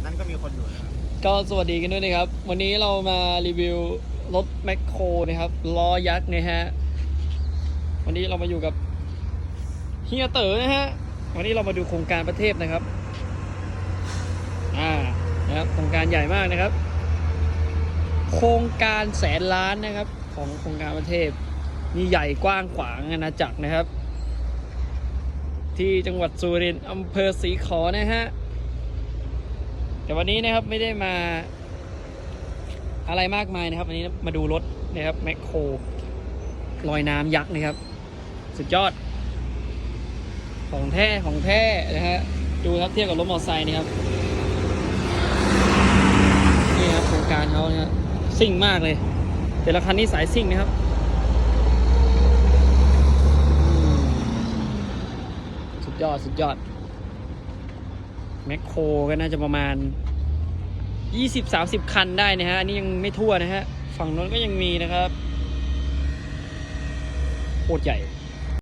จนั้นก็มีคนอยู่นะครับก็สวัสดีกันด้วยนะครับ วันนี้เรามารีวิวรถแมคโครนะครับล้อยักษ์นะฮะวันนี้เรามาอยู่กับเฮียเต๋อนะฮะวันนี้เรามาดูโครงการประเทศนะครับอ่านะครับโครงการใหญ่มากนะครับ โครงการแสนล้านนะครับ ของโครงการประเทศนี่ใหญ่กว้างขวางอาณาจักรนะครับ ที่จังหวัดสุรินทร์อำเภอศรีขอนะฮะ แต่วันนี้นะครับไม่ได้มาอะไรมากมายนะครับ วันนี้มาดูรถนะครับแมคโครลอยน้ำยักษ์นะครับ สุดยอด ของแท้ของแท้นะฮะดูครับเทียบกับรถมอเตอร์ไซค์นะครับนี่ครับโครงการเขาเนะฮะซิ่งมากเลย แต่ละคันนี้สายซิ่งนะครับสุดยอดสุดยอด แมคโครก็น่าจะประมาณ 20-30 คันได้นะฮะ อันนี้ยังไม่ทั่วนะฮะ ฝั่งนู้นก็ยังมีนะครับโคตรใหญ่